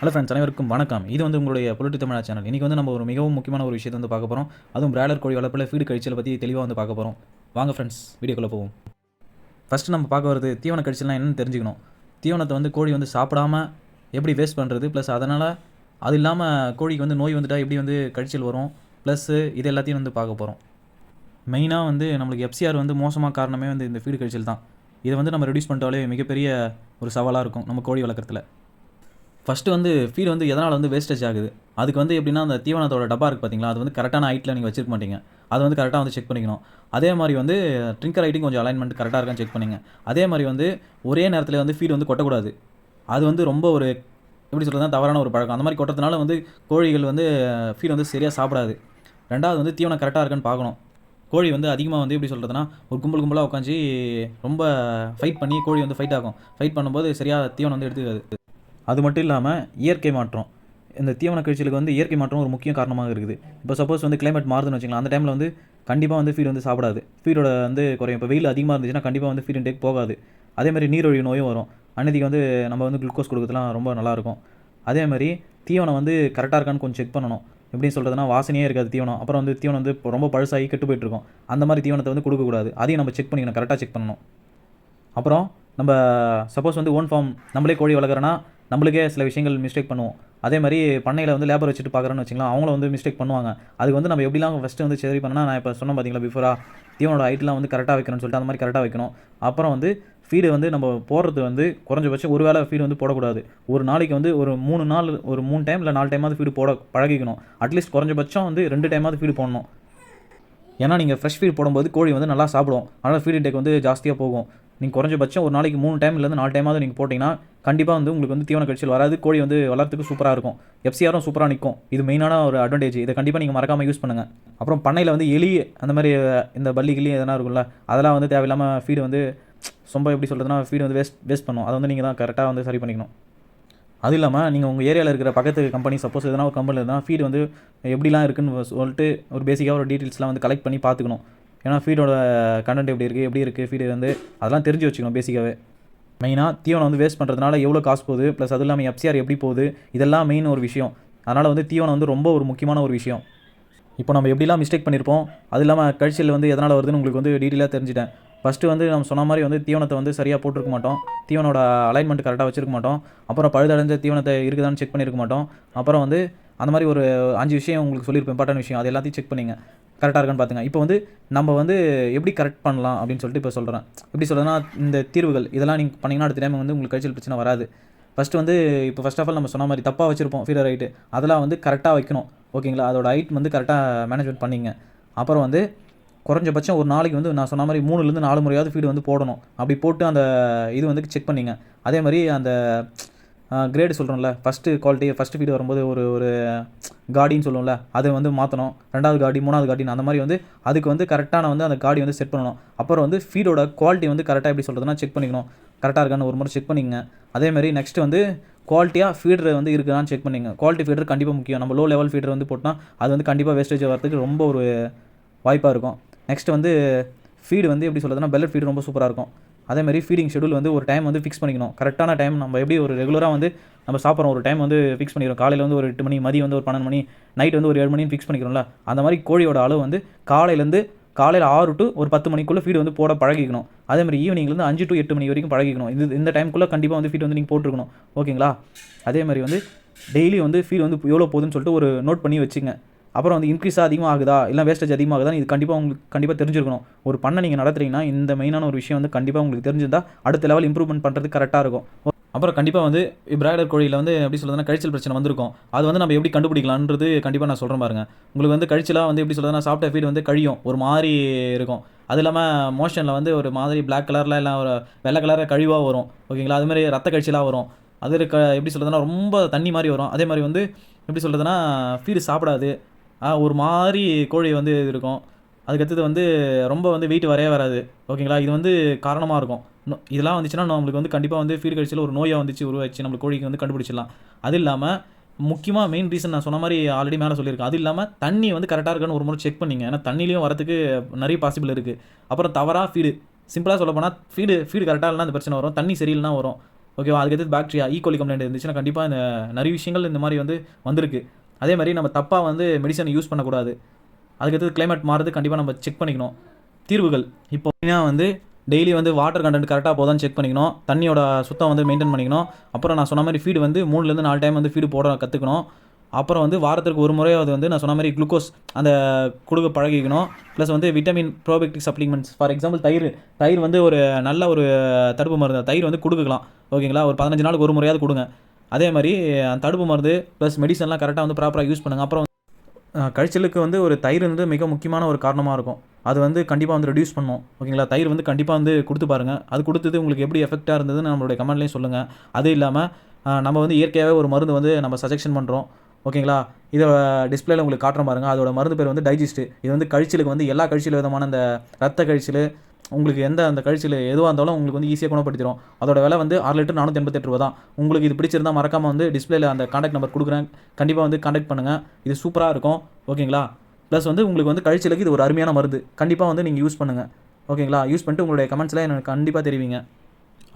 Hello friends அனைவருக்கும் வணக்கம். இது வந்து உங்களுடைய பொலிட்டு தமிழா சேனல் இன்றைக்கி வந்து நம்ம ஒரு மிகவும் முக்கியமான ஒரு விஷயத்தை வந்து பார்க்க போகிறோம் அதுவும் பிராய்லர் கோழி வளர்ப்பில் ஃபீடு கழிச்சலை பற்றி தெளிவாக வந்து பார்க்க போகிறோம் வாங்க ஃப்ரெண்ட்ஸ் வீடியோக்குள்ளே போவோம். ஃபஸ்ட்டு நம்ம பார்க்க வருது தீவன கழிச்சல்லாம் என்னென்னு தெரிஞ்சுக்கணும். தீவனத்தை வந்து கோழி வந்து சாப்பிடாம எப்படி வேஸ்ட் பண்ணுறது ப்ளஸ் அதனால் அது இல்லாமல் கோழிக்கு வந்து நோய் வந்துட்டால் எப்படி வந்து கழிச்சல் வரும்? ப்ளஸ்ஸு இது எல்லாத்தையும் வந்து பார்க்க போகிறோம் மெயினாக வந்து நம்மளுக்கு எஃப்சிஆர் வந்து மோசமாக காரணமே வந்து இந்த ஃபீடு கழிச்சல் தான். இதை வந்து நம்ம ரெடியூஸ் பண்ணிட்டாலே மிகப்பெரிய ஒரு சவாலாக இருக்கும் நம்ம கோழி வளர்க்குறதுல. ஃபஸ்ட்டு வந்து ஃபீட் வந்து எதனால் வந்து வேஸ்டேஜ் ஆகுது? அதுக்கு வந்து எப்படின்னா அந்த தீவனத்தோட டப்பா இருக்குது பார்த்தீங்களா அது வந்து கரெக்டான ஹைட்டில் நீங்கள் வச்சிருக்க மாட்டீங்க. அது வந்து கரெக்டாக வந்து செக் பண்ணிக்கணும். அதே மாதிரி வந்து ட்ரிங்கர் ஹைட்டிங் கொஞ்சம் அலைன்மெண்ட் கரெக்டாக இருக்கான்னு செக் பண்ணுங்க. அதே மாதிரி வந்து ஒரே நேரத்தில் வந்து ஃபீட் வந்து கொட்டக்கூடாது. அது வந்து ரொம்ப ஒரு எப்படி சொல்கிறதுனா தவறான ஒரு பழக்கம். அந்த மாதிரி கொட்டுறதுனால வந்து கோழிகள் வந்து ஃபீட் வந்து சரியாக சாப்பிடாது. ரெண்டாவது வந்து தீவனம் கரெக்டாக இருக்கான்னு பார்க்கணும். கோழி வந்து அதிகமாக வந்து எப்படி சொல்கிறதுனா ஒரு கும்பல் கும்பலாக உட்காந்து ரொம்ப ஃபைட் பண்ணி கோழி வந்து ஃபைட் ஆகும். ஃபைட் பண்ணும்போது சரியாக தீவனம் வந்து எடுத்துக்காது. அது மட்டும் இல்லாமல் இயற்கை மாற்றம். இந்த தீவன கழிச்சலுக்கு வந்து இயற்கை மாற்றம் ஒரு முக்கிய காரணமாக இருக்குது. இப்போ சப்போஸ் வந்து கிளைமேட் மாறுதுன்னு வச்சுக்கலாம் அந்த டைமில் வந்து கண்டிப்பாக வந்து ஃபீட் வந்து சாப்பிடாது. ஃபீடோட வந்து குறையும். இப்போ வெயில் அதிகமாக இருந்துச்சுன்னா கண்டிப்பாக வந்து ஃபீட் டேக் போகாது. அதே மாதிரி நீரொழி நோயும் வரும். அன்னதிக்கு வந்து நம்ம வந்து குளுக்கோஸ் கொடுக்கறதுலாம் ரொம்ப நல்லாயிருக்கும் அதே மாதிரி தீவனம் வந்து கரெக்டாக இருக்கான்னு கொஞ்சம் செக் பண்ணணும். எப்படின்னு சொல்கிறதுனா வாசனையே இருக்காது தீவனம். அப்புறம் வந்து தீவனம் வந்து ரொம்ப பழுசாகி கெட்டு போயிட்டு இருக்கும். அந்த மாதிரி தீவனத்தை வந்து கொடுக்கக்கூடாது அதையும் நம்ம செக் பண்ணிக்கணும். கரெக்டாக செக் பண்ணணும். அப்புறம் நம்ம சப்போஸ் வந்து ஓன் ஃபார்ம் நம்மளே கோழி வளர்க்குறோன்னா நம்மளுக்கே சில விஷயங்கள் மிஸ்டேக் பண்ணுவோம். அதே மாதிரி பண்ணையில் வந்து லேபர் வச்சுட்டு பார்க்குறேன்னு வச்சுக்கலாம் அவங்களும் வந்து மிஸ்டேக் பண்ணுவாங்க. அதுக்கு வந்து நம்ம எப்படிலாம் ஃபஸ்ட்டு வந்து சரி பண்ணால் நான் இப்போ சொன்னேன் பார்த்தீங்களா பிஃபோராக தீவனோட ஹைட்லாம் வந்து கரெக்டாக வைக்கணும்னு சொல்லிட்டு அந்த மாதிரி கரெக்டாக வைக்கணும். அப்புறம் வந்து ஃபீடு வந்து நம்ம போடுறது வந்து குறைஞ்சபட்சம் ஒரு வேளை ஃபீடு வந்து போடக்கூடாது. ஒரு நாளைக்கு வந்து ஒரு மூணு நாள் ஒரு மூணு டைம் இல்லை நாலு டைமாவது ஃபீடு போட பழகிக்கணும். அட்லீஸ்ட் குறைஞ்சபட்சம் வந்து ரெண்டு டைமாவது ஃபீடு போடணும். ஏன்னா நீங்கள் ஃப்ரெஷ் ஃபீட் போடும்போது கோழி வந்து நல்லா சாப்பிடும். அதனால் ஃபீட் இன்டேக் வந்து ஜாஸ்தியாக போகும். நீங்கள் குறைஞ்சபட்சம் ஒரு நாளைக்கு மூணு டைம்லேருந்து நாலு டைமாவது நீங்கள் போட்டிங்கன்னா கண்டிப்பாக வந்து உங்களுக்கு வந்து தீவன கட்சியில் வராது கோழி வந்து வளர்த்துக்கு சூப்பராக இருக்கும். எஃப்சிஆரும் சூப்பராக நிற்கும் இது மெயினான ஒரு அட்வான்டேஜ் இதை கண்டிப்பாக நீங்கள் மறக்காமல் யூஸ் பண்ணுங்கள் அப்புறம் பண்ணையில் வந்து எலி அந்த மாதிரி இந்த பள்ளி கிளி எதனா இருக்கும்ல அதெல்லாம் வந்து தேவையில்லாமல் ஃபீடு வந்து ரொம்ப எப்படி சொல்கிறதுனா ஃபீடு வந்து வேஸ்ட் வேஸ்ட் பண்ணும். அதை வந்து நீங்கள் தான் கரெக்டாக வந்து சரி பண்ணிக்கணும். அது இல்லாமல் நீங்கள் உங்கள் ஏரியாவில் இருக்கிற பக்கத்து கம்பெனி சப்போஸ் எதனா ஒரு கம்பெனியில் இருந்தால் ஃபீடு வந்து எப்படிலாம் இருக்குன்னு சொல்லிட்டு ஒரு பேசிக்காக ஒரு டீட்டெயில்ஸ்லாம் வந்து கலெக்ட் பண்ணி பார்த்துக்கணும். ஏன்னா ஃபீடோட கண்டென்ட் எப்படி இருக்குது எப்படி இருக்குது ஃபீடு வந்து அதெல்லாம் தெரிஞ்சு வச்சுக்கணும் பேசிக்காகவே மெயினாக தீவனம் வந்து வேஸ்ட் பண்ணுறதுனால எவ்வளோ காசு போகுது ப்ளஸ் அது இல்லாமல் எஃப்சிஆர் எப்படி போகுது இதெல்லாம் மெயின் ஒரு விஷயம். அதனால் வந்து தீவனம் வந்து ரொம்ப ஒரு முக்கியமான ஒரு விஷயம். இப்போ நம்ம எப்படிலாம் மிஸ்டேக் பண்ணியிருப்போம் அது இல்லாமல் கழிச்சல் வந்து எதனால் வருதுன்னு உங்களுக்கு வந்து டீட்டெயிலாக தெரிஞ்சுட்டேன். ஃபஸ்ட்டு வந்து நம்ம சொன்ன மாதிரி வந்து தீவனத்தை வந்து சரியாக போட்டிருக்க மாட்டோம். தீவனோட அலைன்மெண்ட் கரெக்டாக வச்சிருக்க மாட்டோம். அப்புறம் பழுதடைஞ்ச தீவனத்தை இருக்குதான்னு செக் பண்ணியிருக்க மாட்டோம். அப்புறம் வந்து அந்த மாதிரி ஒரு அஞ்சு விஷயம் உங்களுக்கு சொல்லியிருப்பேன் இம்பார்ட்டன் விஷயம். அது எல்லாத்தையும் செக் பண்ணிங்க. கரெக்டாக இருக்கான்னு பார்த்துங்க இப்போ வந்து நம்ம வந்து எப்படி கரெக்ட் பண்ணலாம் அப்படின்னு சொல்லிட்டு இப்போ சொல்கிறேன் எப்படி சொல்கிறேன்னா இந்த தீர்வுகள் இதெல்லாம் நீங்கள் பண்ணிங்கன்னா அடுத்த டைம் வந்து உங்களுக்கு கழிச்சல் பிரச்சனை வராது. ஃபஸ்ட்டு வந்து இப்போ ஃபஸ்ட் ஆஃப் ஆல் நம்ம சொன்ன மாதிரி தப்பாக வச்சுருப்போம் ஃபீடர் ஹைட்டு அதெல்லாம் வந்து கரெக்டாக வைக்கணும். ஓகேங்களா அதோட ஹைட் வந்து கரெக்டாக மேனேஜ்மெண்ட் பண்ணிங்க. அப்புறம் வந்து குறைஞ்சபட்சம் ஒரு நாளைக்கு வந்து நான் சொன்ன மாதிரி மூணுலேருந்து நாலு முறையாவது ஃபீடு வந்து போடணும். அப்படி போட்டு அந்த இது வந்து செக் பண்ணிங்க. அதே மாதிரி அந்த கிரேடு சொல்கிறோம்ல ஃபஸ்ட்டு குவாலிட்டி ஃபஸ்ட்டு ஃபீடு வரும்போது ஒரு ஒரு காடின்னு சொல்லுவோம்ல அதை வந்து மாற்றணும் ரெண்டாவது காடி மூணாவது காடின்னு அந்த மாதிரி வந்து அதுக்கு வந்து கரெக்டான வந்து அந்த காடி வந்து செட் பண்ணணும். அப்புறம் வந்து ஃபீடோட குவாலிட்டி வந்து கரெக்டாக எப்படி சொல்கிறதுனா செக் பண்ணிக்கணும். கரெக்டாக இருக்கான்னு ஒரு முறை செக் பண்ணிக்கங்க. அதே மாதிரி நெக்ஸ்ட் வந்து குவாலிட்டியாக ஃபீடர் வந்து இருக்குதான்னு செக் பண்ணிங்க குவாலிட்டி ஃபீடர் கண்டிப்பாக முக்கியம். நம்ம லோ லெவல் ஃபீடர் வந்து போட்டால் அது வந்து கண்டிப்பாக வேஸ்டேஜ் வரதுக்கு ரொம்ப ஒரு வாய்ப்பாக இருக்கும். நெக்ஸ்ட் வந்து ஃபீடு வந்து எப்படி சொல்கிறதுனா பெல்லட் ஃபீடு ரொம்ப சூப்பராக இருக்கும். அதே மாதிரி ஃபீடிங் ஷெடியூல் வந்து ஒரு டைம் வந்து ஃபிக்ஸ் பண்ணிக்கணும். கரெக்டான டைம் நம்ம எப்படி ஒரு ரெகுலராக வந்து நம்ம சாப்பிட்றோம் ஒரு டைம் வந்து ஃபிக்ஸ் பண்ணிக்கிறோம். காலையில் வந்து ஒரு எட்டு மணி மதியம் வந்து ஒரு பன்னெண்டு மணி நைட் வந்து ஒரு ஏழு மணின்னு ஃபிக்ஸ் பண்ணிக்கிறோம்ல அந்த மாதிரி கோழியோட அளவு வந்து காலையிலேருந்து காலையில் ஆறு டு ஒரு பத்து மணிக்குள்ளே ஃபீடு வந்து போட பழகிக்கணும். அதே மாதிரி ஈவினிங்லேருந்து அஞ்சு டு எட்டு மணி வரைக்கும் பழகிக்கணும். இது இந்த டைம்குள்ளே கண்டிப்பாக வந்து ஃபீட் வந்து நீங்கள் போட்டுருக்கணும். ஓகேங்களா அதே மாதிரி வந்து டெய்லி வந்து ஃபீட் வந்து எவ்வளோ போகுதுன்னு சொல்லிட்டு ஒரு நோட் பண்ணி வச்சுங்க. அப்புறம் வந்து இன்க்ரீஸ் அதிகமாக ஆகுதா? இல்லை வேஸ்டேஜ் அதிகமாகுதா இது கண்டிப்பாக உங்களுக்கு கண்டிப்பாக தெரிஞ்சிருக்கணும். ஒரு பண்ணை நீங்கள் நடத்துறீங்கன்னா இந்த மெயினான ஒரு விஷயம் வந்து கண்டிப்பாக உங்களுக்கு தெரிஞ்சிருந்தால் அடுத்த லெவல் இம்ப்ரூவ்மெண்ட் பண்ணுறது கரெக்டாக இருக்கும். அப்புறம் கண்டிப்பாக வந்து பிராய்லர் கோழியில் வந்து எப்படி சொல்லுதுன்னா கழிச்சல் பிரச்சனை வந்திருக்கும். அது வந்து நம்ம எப்படி கண்டுபிடிக்கலான்றது கண்டிப்பாக நான் சொல்கிறேன் பாருங்க. உங்களுக்கு வந்து கழிச்சலாக வந்து எப்படி சொல்றதுன்னா சாப்பிட்ட ஃபீட் வந்து கழியும். ஒரு மாதிரி இருக்கும். அது இல்லாமல் மோஷனில் வந்து ஒரு மாதிரி பிளாக் கலரில் இல்லை ஒரு வெள்ளை கலரில் கழிவாக வரும். ஓகேங்களா அது மாதிரி ரத்த கழிச்சலாக வரும். அது இருக்க எப்படி சொல்கிறதுனா ரொம்ப தண்ணி மாதிரி வரும். அதே மாதிரி வந்து எப்படி சொல்கிறதுனா ஃபீடு சாப்பிடாது. ஒரு மாதிரி கோழி வந்து இது இருக்கும். அதுக்கடுத்தது வந்து ரொம்ப வந்து வெயிட் வரையே வராது. ஓகேங்களா இது வந்து காரணமாக இருக்கும். இதெல்லாம் வந்துச்சுன்னா நம்மளுக்கு வந்து கண்டிப்பாக வந்து ஃபீடு கழிச்சல ஒரு நோயாக வந்துச்சு உருவாச்சு நம்மளுக்கு கோழிக்கு வந்து கண்டுபிடிச்சிடலாம். அது இல்லாமல் முக்கியமாக மெயின் ரீசன் நான் சொன்ன மாதிரி ஆல்ரெடி மேலே சொல்லியிருக்கேன் அது இல்லாமல் தண்ணி வந்து கரெக்டாக இருக்கான்னு ஒரு முறை செக் பண்ணிங்க. ஏன்னா தண்ணிலையும் வரதுக்கு நிறைய பாசிபிள் இருக்குது அப்புறம் தவறாக ஃபீடு சிம்பிளாக சொல்ல போனால் ஃபீடு ஃபீடு கரெக்டாக இல்லைனா அந்த பிரச்சனை வரும். தண்ணி சரியில்லைனா வரும். ஓகேவா அதுக்கடுத்து பாக்டீரியா ஈகோலி கம்ப்ளைண்ட் இருந்துச்சுன்னா கண்டிப்பாக இந்த நிறைய விஷயங்கள் இந்த மாதிரி வந்து வந்திருக்கு. அதே மாதிரி நம்ம தப்பாக வந்து மெடிசனை யூஸ் பண்ணக்கூடாது. அதுக்கடுத்து கிளைமேட் மாறுது கண்டிப்பாக நம்ம செக் பண்ணிக்கணும். தீர்வுகள். இப்போ வந்து டெய்லி வந்து வாட்டர் கண்டென்ட் கரெக்டாக போதான்னு செக் பண்ணிக்கணும். தண்ணியோட சுத்தம் வந்து மெயின்டைன் பண்ணிக்கணும். அப்புறம் நான் சொன்ன மாதிரி ஃபீடு வந்து மூணுலேருந்து நாலு டைம் வந்து ஃபீடு போட கற்றுக்கணும் அப்புறம் வந்து வாரத்திற்கு ஒரு முறை அது வந்து நான் சொன்ன மாதிரி குளுக்கோஸ் அந்த கொடுக்க பழகிக்கணும். ப்ளஸ் வந்து vitamin probiotic supplements for example தயிர். தயிர் வந்து ஒரு நல்ல ஒரு தடுப்பு மருந்து. தயிர் வந்து கொடுக்கலாம். ஓகேங்களா ஒரு பதினஞ்சு நாளுக்கு ஒரு முறையாவது கொடுங்க. அதே மாதிரி அந்த தடுப்பு மருந்து ப்ளஸ் மெடிசன்லாம் கரெக்டாக வந்து ப்ராப்பராக யூஸ் பண்ணுங்கள் அப்புறம் கழிச்சலுக்கு வந்து ஒரு தயிர் வந்து மிக முக்கியமான ஒரு காரணமாக இருக்கும். அது வந்து கண்டிப்பாக வந்து ரெடியூஸ் பண்ணும். ஓகேங்களா தயிர் வந்து கண்டிப்பாக வந்து கொடுத்து பாருங்கள் அது கொடுத்தது உங்களுக்கு எப்படி எஃபெக்டாக இருந்ததுன்னு நம்மளுடைய கமெண்ட்லேயும் சொல்லுங்கள் அது இல்லாமல் நம்ம வந்து இயற்கையாகவே ஒரு மருந்து வந்து நம்ம சஜெக்ஷன் பண்ணுறோம் ஓகேங்களா இதை டிஸ்பிளேல உங்களுக்கு காட்டுறோம் பாருங்கள் அதோட மருந்து பேர் வந்து டைஜஸ்ட்டு இது வந்து கழிச்சலுக்கு வந்து எல்லா கழிச்சல் விதமான அந்த ரத்த கழிச்சல் உங்களுக்கு எந்த அந்த கழிச்சல் எதுவாக இருந்தாலும் உங்களுக்கு வந்து ஈஸியாக குணப்படுத்திடும் அதோட விலை வந்து ஆறு லிட்டர் நானூற்றி எண்பத்தெட்டு ரூபா தான். உங்களுக்கு இது பிடிச்சிருந்தால் மறக்காமல் வந்து டிஸ்பிளேல அந்த காண்டாக்ட் நம்பர் கொடுக்குறேன். கண்டிப்பாக வந்து காண்டாக்ட் பண்ணுங்கள் இது சூப்பராக இருக்கும். ஓகேங்களா? ப்ளஸ் வந்து உங்களுக்கு வந்து கழிச்சலுக்கு இது ஒரு அருமையான மருந்து. கண்டிப்பாக வந்து நீங்கள் யூஸ் பண்ணுங்கள் ஓகேங்களா? யூஸ் பண்ணிட்டு உங்களுடைய கமெண்ட்ஸில் எனக்கு கண்டிப்பாக தெரிவிங்க.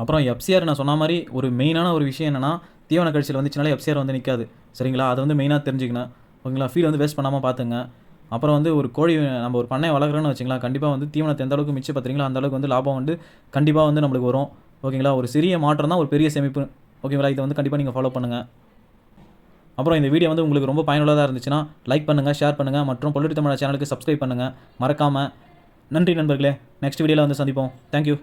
அப்புறம் எஃப்சிஆர் நான் சொன்ன மாதிரி ஒரு மெயினான ஒரு விஷயம் என்னென்னா தீவன கழிச்சல் வந்துச்சுனாலே எஃப்சிஆர் வந்து நிற்காது சரிங்களா? அதை வந்து மெயினாக தெரிஞ்சுக்கணும். ஓகேங்களா? ஃபீல் வந்து வேஸ்ட் பண்ணாமல் பார்த்துங்க அப்புறம் வந்து ஒரு கோழி நம்ம ஒரு பண்ணை வளர்க்குறோன்னு வச்சுங்களா கண்டிப்பாக வந்து தீவனத்தை எந்த அளவுக்கு மிச்சப்படுத்துறீங்களோ அந்த அளவுக்கு வந்து லாபம் வந்து கண்டிப்பாக வந்து நம்மளுக்கு வரும். ஓகேங்களா? ஒரு சிறிய மாற்றம் தான் ஒரு பெரிய சேமிப்பு. ஓகேங்களா? இதை வந்து கண்டிப்பாக நீங்கள் ஃபாலோ பண்ணுங்கள் அப்புறம் இந்த வீடியோ வந்து உங்களுக்கு ரொம்ப பயனுள்ளதாக இருந்துச்சுன்னா லைக் பண்ணுங்கள் ஷேர் பண்ணுங்கள் மற்றும் பொலிட்டி தமிழ் சேனலுக்கு சப்ஸ்கிரைப் பண்ணுங்கள் மறக்காமல் நன்றி நண்பர்களே. நெக்ஸ்ட் வீடியோவில் வந்து சந்திப்போம். தேங்க்யூ